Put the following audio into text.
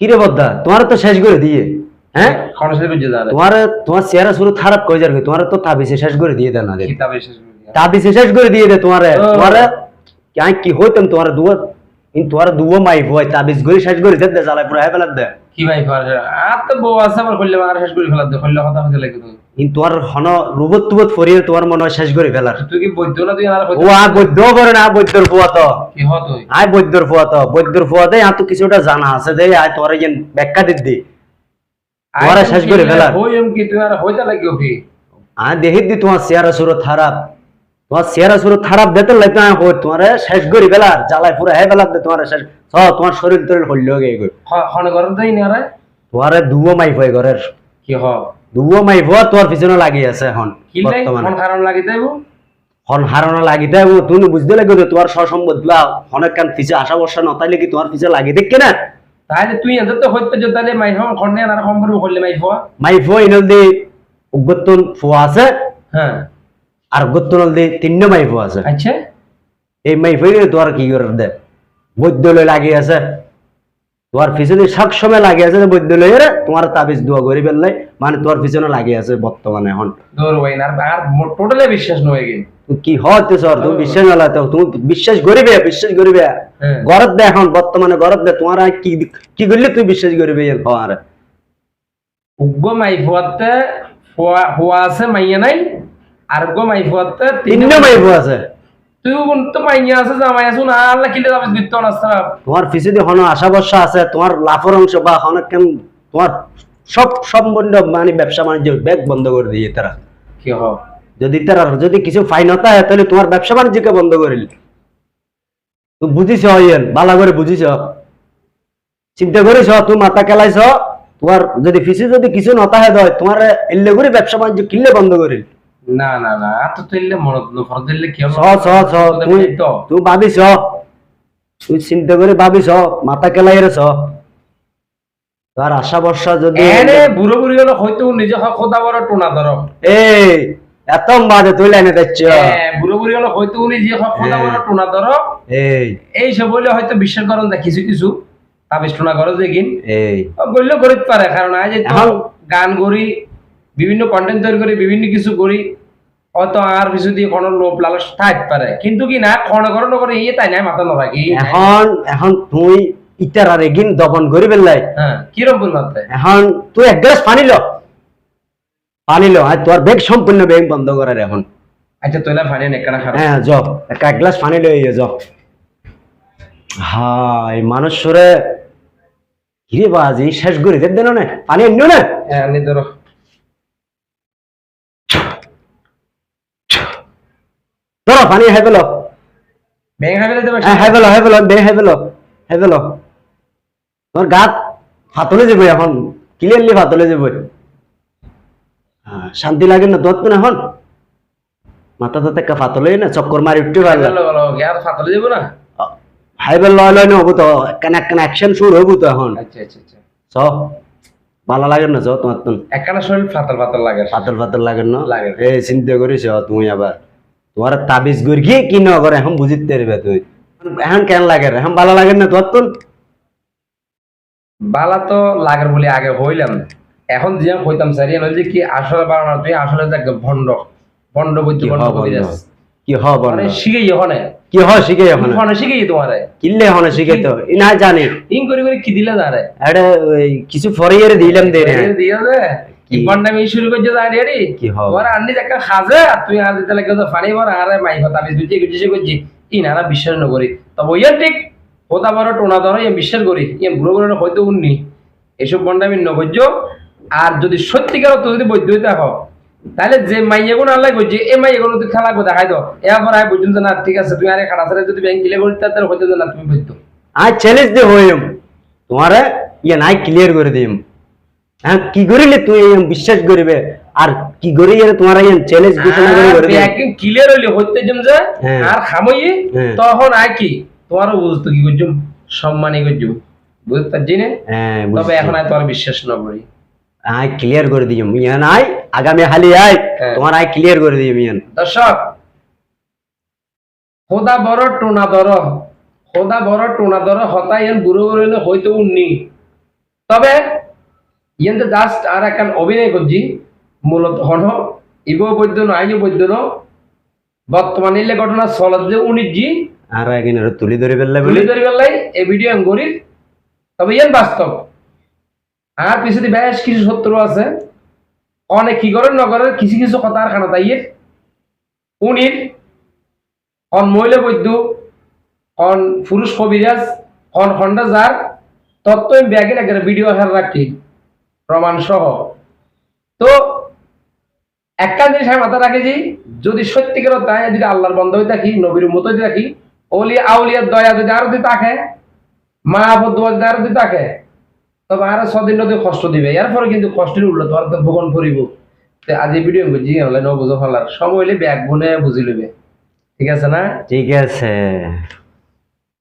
কিরে বদ্দা তোমার তো শেষ করে দিয়ে হ্যাঁ? তোমার তোমার চেহারা শুরু খারাপ করে যাবে? তোমার তো তাবিজে শেষ করে দিয়ে দেন না দেখ শেষ করে তাবিজে শেষ করে দিয়ে দে তোমার। তোমার কি হইতাম তোমার দুয়া কিন্তু তোমার দুয়া মাই হয় তাবিজ করে শেষ করে দে জ্বালায় পুরো হ্যাঁ দে। কি ভাই আর তো বউ আছে আমার করলে আর শেষ করে ফেলাতে করলে কথা হতে লাগে তোমার হন রুবত তুবত ফরিয়ে মনে হয় শেষ করে ফেলার। তুই কি বৈদ্য না তুই আর ও আ বৈদ্য করে না বৈদ্যর ফুয়া তো। কি হ তুই? আয় বৈদ্যর ফুয়া তো বৈদ্যর ফুয়া দে তো কিছুটা জানা আছে দে আয় তোমার ইয়েন ব্যাখ্যা দিদি তোমার শেষ করে ফেলার। হই এম কি তুই আর হইতা কি আয় দেখি দি তোমার চেহারা সুরো খারাপ। তোমার চেহারা সুরো খারাপ দিতে লাগতো তোমার শেষ করে ফেলার জ্বালাই পুরো হ্যাঁ দে তোমার শেষ। স তোমার শরীর তরিল হইল গে এগুলো হনে গরম তাই না রে তোমার দুও মাইফ হয় ঘরের কি হ? দুও মাইফ তোমার পিছনে লাগি আছে লাই? বর্তমানে। কোন কারণ লাগি দেবো? হন হারানো লাগি দেয় তুমি বুঝতে লাগবে তোমার সসম্পদগুলা অনেক কান পিছে আশা বর্ষা নতাইলে কি তোমার পিছে লাগি দেখকে না তাহলে তুই এত তো হইতে যে তাহলে মাই হম খন্ডে আর সম্পর্ক করলে মাই হওয়া মাইফ ইনল দি উগতন ফুয়া আছে। হ্যাঁ। আর উগতনল দি তিন্ন মাইফ আছে। আচ্ছা। এই মাইফ তোমার কি করে দে বৈদ্যালয় লাগি আছে। তোমার পিছনে সব সময় লাগি আছে বৈদ্যালয়ের? তোমার তাবিজ দোয়া করি ফেললাই মানে তোমার পিছনে লাগি আছে বর্তমানে এখন। আর টোটালি বিশ্বাস নয় কি কি হতে স্যার? তুমি বিশ্বাস না তুমি বিশ্বাস করিবে বিশ্বাস করিবে। হ্যাঁ। গরত দে এখন বর্তমানে গরত দে। তোমার কি কি করলে তুই বিশ্বাস করবি এর হওয়ার উগ্র মাই ফুয়া ফুয়া আছে মাইয়া নাই। আর উগ্র মাই ফুয়াতে তিন্ন আছে তুই কোন তো মাইয়া আছে জামাই আছো না আল্লাহ কিলে যাবে বিত্ত নাস্তা তোমার পিছে দিয়ে হন আশা বর্ষা আছে তোমার লাভের অংশ বা অনেক কেন তোমার সব সম্বন্ধ মানে ব্যবসা বাণিজ্য ব্যাগ বন্ধ করে দিয়ে তারা। কি হ? যদি তারা যদি কিছু ফাইনতা হয় তাহলে তোমার ব্যবসা বাণিজ্যকে বন্ধ করিল। তুই বুঝিস ইয়েন বালা করে বুঝিস চিন্তা করিস তুই মাথা কেলাইছ তোমার যদি ফিসে যদি কিছু নতা হয় তোমার এলে করে ব্যবসা বাণিজ্য কিনলে বন্ধ করিল। না না না তো তুইলে মনত নো ফর দিলে কি স স স তুই তুই ভাবিস তুই চিন্তা করে ভাবিস মাথা কেলাই রে স তার আশা বর্ষা যদি এনে বুড়ো বুড়ি হলো হয়তো নিজে খোদা বড় টোনা ধরো। এই এত বাদে তুই লাইনে দিচ্ছ হ্যাঁ, বুড়ো বুড়ি হলো হয়তো নিজে খোদা বড় টোনা ধরো। এই। এই সব বলে হয়তো বিশ্বাস করেন না কিছু কিছু। তাবিজ টোনা করো দেখিন। এই। বললে করিতে পারে কারণ আজ এই তো এখন- গান করি বিভিন্ন কন্টেন্ট তৈরি করি বিভিন্ন কিছু করি। হয়তো আর কিছু দিয়ে কোনো লোভ লালস থাকতে পারে। কিন্তু কি না ক্ষণ করো নকরে ইয়ে তাই নাই মাথা নথাকি এখন এখন তুই ইটার আর এগিন দমন করি পেলাই হ্যাঁ কিরম বল মাত্রে এখন তুই এক গ্লাস পানি ল। পানি ল আর তোর বেগ সম্পূর্ণ বেগ বন্ধ করার এখন। আচ্ছা তোলা ফানি নেকানা খারাপ হ্যাঁ জ এক গ্লাস পানি লই জ হাই মানুষরে কিরে বাজি শেষ করি দেন না পানি এন্ন না। হ্যাঁ নি ধরো। ধরো পানি হাই পেল। ব্যাং খাবে দেবে হ্যাঁ হাই পেল হাই পেল বে হাই পেল হাই পেল। তোর গাত ফাতলে যাব এখন ক্লিয়ারলি ফাতলে যাব শান্তি লাগে না তোর এখন? মাথা তো একটা ফাতলে না চক্কর মারি উঠতে বলো আর ফাতলে যাব না? হাইবেল লয় লয় না হব তো কেন কেন অ্যাকশন শুরু হব তো এখন। আচ্ছা আচ্ছা আচ্ছা। চ ভালো লাগে না চ তোমার তো একখানা শরীর ফাতল ফাতল লাগে। পাতল পাতল লাগে না? লাগে। এই চিন্তা করিস তুমি আবার। তোমার তাবিজ গড় গিয়ে কি ন করে এখন বুঝিতে পারবে তুই। এখন কেন লাগে এখন ভালো লাগে না তোর তো? বালা তো লাগার বলে আগে হইলাম। এখন যে হইতাম স্যার এ যে কি আসলে বাড়ানো তুই আসলে একদম ভণ্ড। ভণ্ড বৈদ্য কি ভণ্ড কি হ মানে শিখেই হনে? কি হ শিখে এখন হনে শিখেই তোমারে? কিনলে এখন শিখে তো ই না জানি। ইন করে করে কি দিলে এটা ওই কিছু ফরিয়ে দিলাম দে রে। দিয়ে দে? কি? কি বন্ডামি শুরু করছে দাঁড়িয়ে রে কি হবে? তোমার আন্নি একটা খাজে আর তুই আর দিতে লাগে ফানি ভর আরে মাই কথা আমি বুঝছি কিছু করছি ই না না বিশ্বাস ন করি তবে ঠিক হোতা বড় টোনা ধরো ইয়ে বিশ্বাস করি। ইয়ে বুড়ো বুড়ো হয়তো উন্নি এসব বন্ডামি নগর্য আর যদি সত্যিকার তো যদি বৈদ্য হইতে হও তাহলে যে মাইয়াগুলো আল্লাহ করছে এই মাইয়াগুলো তুই খেলা দেখাই দাও এরপর আয় পর্যন্ত না ঠিক আছে তুই আরে খাটা ছেড়ে যদি ব্যাংক গিলে করি তাহলে হইতে না তুমি বৈদ্য আজ চ্যালেঞ্জ দে হইম। তোমারে ইয়ে নাই ক্লিয়ার করে দিম। হ্যাঁ কি করিলে তুই বিশ্বাস করিবে? আর কি করি তোমার এই চ্যালেঞ্জ ঘোষণা করে করে দিম একদিন ক্লিয়ার হইলে হইতে জম যে হ্যাঁ। আর খামইয়ে হ্যাঁ। তখন আর কি তোমারও বুঝতো কি করছুম? সম্মানই করছুম। বুঝতে পারছি না? হ্যাঁ তবে এখন আর তোমার বিশ্বাস না করি। আই ক্লিয়ার করে দিম ইয়ান আই আগামী হালি আই। তোমার আই ক্লিয়ার করে দিম ইয়ান। দর্শক খোদা বড় টোনা দর খোদা বড় টোনা দর হতা ইয়ান বুড়ো বুড়ো হইলে হয়তো উন্নি তবে ইয়েন্তে জাস্ট আর একখান অভিনয় করছি মূলত হন ইগো বৈদ্য ন আইও বৈদ্য ন বর্তমানে ইলে ঘটনা চলত যে উনিশ জি আর এখানে তুলি ধরে ফেললে বলি। গুলি ধরে পেলাই এই ভিডিও আমি করি। তবে ইয়ান বাস্তব। আর পিছনে বেশ কিছু শত্রু আছে। অনেক কি করেন নগরের কিছু কিছু কথা আর খানা তাইয়ের। উনির অন মহিলা বৈদ্য অন পুরুষ কবিরাজ অন হন্ডা যার তত্ত্ব আমি ব্যাগে একটা ভিডিও হার রাখি প্রমাণ সহ তো একটা জিনিস আমি মাথা রাখি যে, যদি সত্যিকার তাই যদি আল্লাহর বন্ধ হয়ে থাকি, নবীর মতো যদি থাকি ওলি আউলিয়ার দয়া যদি আরও যদি থাকে মা দোয়া যদি আরও যদি থাকে, তবে আরও ছদিন নদী কষ্ট দিবে। এরপরে কিন্তু কষ্টের উল্লো তোমার তো ভোগন করিব এই ভিডিও বুঝি, হলে ন বুঝো সময় হলে ব্যাগ বনে বুঝি লইবে। ঠিক আছে না? ঠিক আছে।